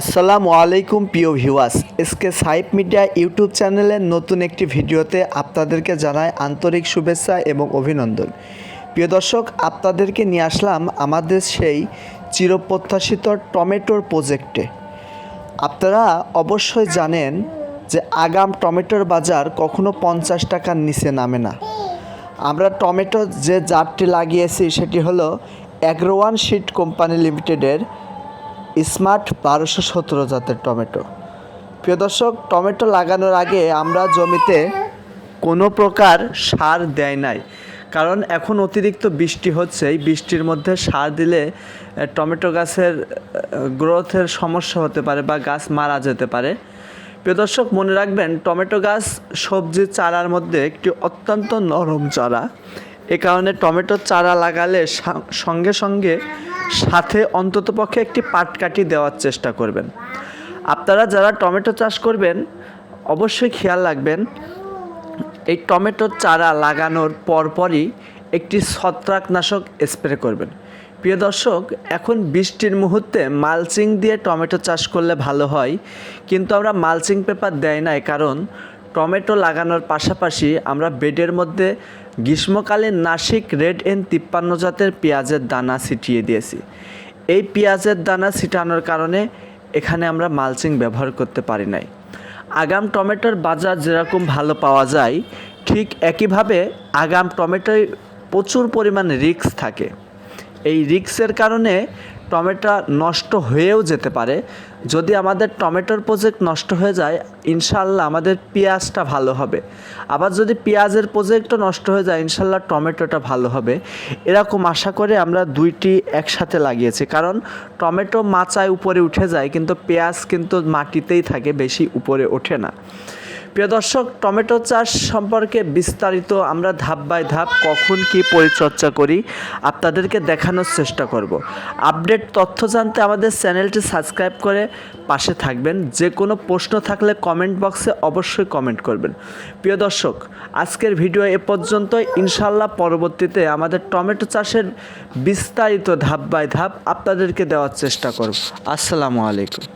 আসসালামু আলাইকুম প্রিয় ভিউয়ার্স। এসকে সাইপ মিডিয়া ইউটিউব চ্যানেলের নতুন একটি ভিডিওতে আপনাদেরকে জানাই আন্তরিক শুভেচ্ছা এবং অভিনন্দন। প্রিয় দর্শক, আপনাদেরকে নিয়ে আসলাম আমাদের সেই চিরপ্রত্যাশিত টমেটোর প্রজেক্টে। আপনারা অবশ্যই জানেন যে আগাম টমেটোর বাজার কখনো পঞ্চাশ টাকার নিচে নামে না। আমরা টমেটো যে জারটি লাগিয়েছি, সেটি হলো অ্যাগ্রোয়ান শিট কোম্পানি লিমিটেডের স্মার্ট বারোশো সতেরো জাতের টমেটো। প্রিয় দর্শক, টমেটো লাগানোর আগে আমরা জমিতে কোনো প্রকার সার দেয় নাই। কারণ এখন অতিরিক্ত বৃষ্টি হচ্ছে এই বৃষ্টির মধ্যে সার দিলে টমেটো গাছের গ্রোথের সমস্যা হতে পারে বা গাছ মারা যেতে পারে। প্রিয় দর্শক, মনে রাখবেন, টমেটো গাছ সবজির চারার মধ্যে একটি অত্যন্ত নরম চারা। এ কারণে টমেটোর চারা লাগালে সঙ্গে সঙ্গে সাথে অন্ততপক্ষে একটি পাট পাটকাঠি দেওয়ার চেষ্টা করবেন। আপনারা যারা টমেটো চাষ করবেন, অবশ্যই খেয়াল রাখবেন, এই টমেটোর চারা লাগানোর পরপরই একটি ছত্রাকনাশক স্প্রে করবেন। প্রিয় দর্শক, এখন বৃষ্টির মুহূর্তে মালচিং দিয়ে টমেটো চাষ করলে ভালো হয়, কিন্তু আমরা মালচিং পেপার দেয় নাই কারণ টমেটো লাগানোর পাশাপাশি আমরা বেডের মধ্যে গ্রীষ্মকালীন নাসিক রেড এন তিপ্পান্ন জাতের পেঁয়াজের দানা ছিটিয়ে দিয়েছি। এই পেঁয়াজের দানা ছিটানোর কারণে এখানে আমরা মালচিং ব্যবহার করতে পারি নাই। আগাম টমেটোর বাজার যেরকম ভালো পাওয়া যায়, ঠিক একইভাবে আগাম টমেটোয় প্রচুর পরিমাণ রিক্স থাকে। এই রিক্সের কারণে টমেটো নষ্ট হয়েও যেতে পারে। যদি আমাদের টমেটোর প্রজেক্ট নষ্ট হয়ে যায় ইনশাল্লাহ আমাদের পেঁয়াজটা ভালো হবে। আবার যদি পেঁয়াজের প্রজেক্টও নষ্ট হয়ে যায় ইনশাল্লাহ টমেটোটা ভালো হবে। এরকম আশা করে আমরা দুইটি একসাথে লাগিয়েছি। কারণ টমেটো মাচায় উপরে উঠে যায়, কিন্তু পেঁয়াজ কিন্তু মাটিতেই থাকে, বেশি উপরে ওঠে না। প্রিয় দর্শক, টমেটো চাষ সম্পর্কে বিস্তারিত আমরা ধাপ বাই ধাপ কখন কি পরিচর্যা করি আপনাদেরকে দেখানোর চেষ্টা করব। আপডেট তথ্য জানতে আমাদের চ্যানেলটি সাবস্ক্রাইব করে পাশে থাকবেন। যে কোনো প্রশ্ন থাকলে কমেন্ট বক্সে অবশ্যই কমেন্ট করবেন। প্রিয় দর্শক, আজকের ভিডিও এ পর্যন্ত ইনশাল্লাহ পরবর্তীতে আমাদের টমেটো চাষের বিস্তারিত ধাপ বাই ধাপ আপনাদেরকে দেওয়ার চেষ্টা করব। আসসালামু আলাইকুম।